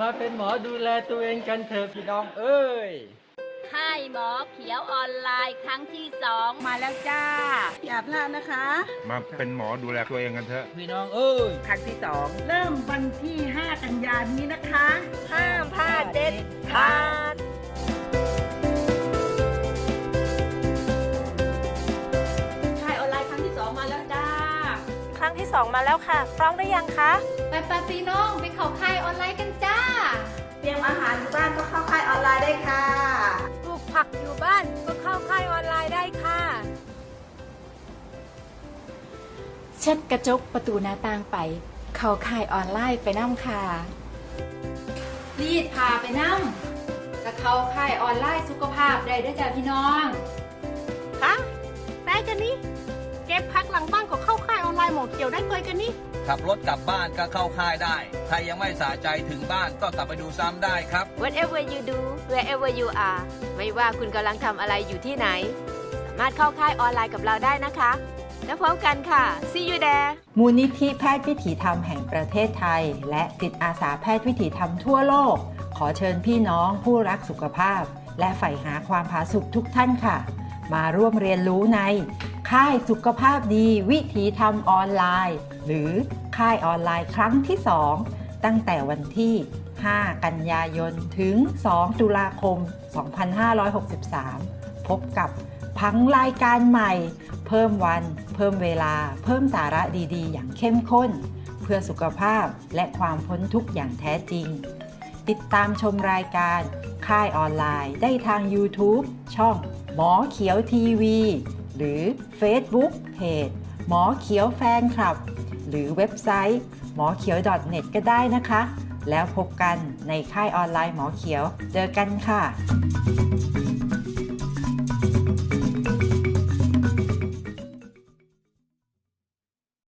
มาเป็นหมอดูแลตัวเองกันเถอะพี่น้องเอ้ยค่ายหมอเขียวออนไลน์ครั้งที่สองมาแล้วจ้า อย่าพลาดนะคะ มาเป็นหมอดูแลตัวเองกันเถอะ พี่น้องเอ้ยครั้งที่สองเริ่มวันที่ 5 กันยายนนี้นะคะ ห้ามพลาดเด็ดขาดค่ายออนไลน์ครั้งที่สองมาแล้วจ้า ครั้งที่2มาแล้วค่ะ พร้อมหรือยังคะ ไปปาพี่น้องไปเข้าค่ายออนไลน์กันจ้าเตรียม อาหารอยู่บ้านก็เข้าค่ายออนไลน์ได้ค่ะ ปลูกผักอยู่บ้านก็เข้าค่ายออนไลน์ได้ค่ะ เช็ดกระจกประตูหน้าต่างไป เข้าค่ายออนไลน์ไปน้ำค่ะ รีดพาไปนั่งกะเขาค่ายออนไลน์สุขภาพได้ด้วยจ้ะพี่น้องคะได้กันนี่เก็บพักหลังบ้านก็เข้าค่าย ออนไลน์หมอเขียวได้เลยกันนี่ ขับรถกลับบ้านก็เข้าค่ายได้ ใครยังไม่สะใจถึงบ้านก็กลับไปดูซ้ำได้ครับ Whatever you do wherever you are ไม่ว่าคุณกำลังทำอะไรอยู่ที่ไหน สามารถเข้าค่ายออนไลน์กับเราได้นะคะ แล้วพบกันค่ะ see you there มูลนิธิแพทย์วิถีธรรมแห่งประเทศไทย และจิตอาสาแพทย์วิถีธรรมทั่วโลก ขอเชิญพี่น้องผู้รักสุขภาพ และใฝ่หาความผาสุกทุกท่านค่ะ มาร่วมเรียนรู้ใน ค่ายสุขภาพดีวิถีธรรมออนไลน์ หรือค่ายออนไลน์ครั้งที่ 2 ตั้งแต่วันที่ 5 กันยายน ถึง 2 ตุลาคม 2563 พบกับพังรายการใหม่ เพิ่มวัน เพิ่มเวลา เพิ่มสาระดีๆ อย่างเข้มข้น เพื่อสุขภาพและความพ้นทุกข์อย่างแท้จริง ติดตามชมรายการค่ายออนไลน์ได้ทาง YouTube ช่องหมอเขียวทีวี หรือ Facebook เพจหมอเขียวแฟนคลับ หรือเว็บไซต์หมอเขียว .net ก็ได้นะคะ แล้วพบกันในค่ายออนไลน์หมอเขียว เจอกันค่ะ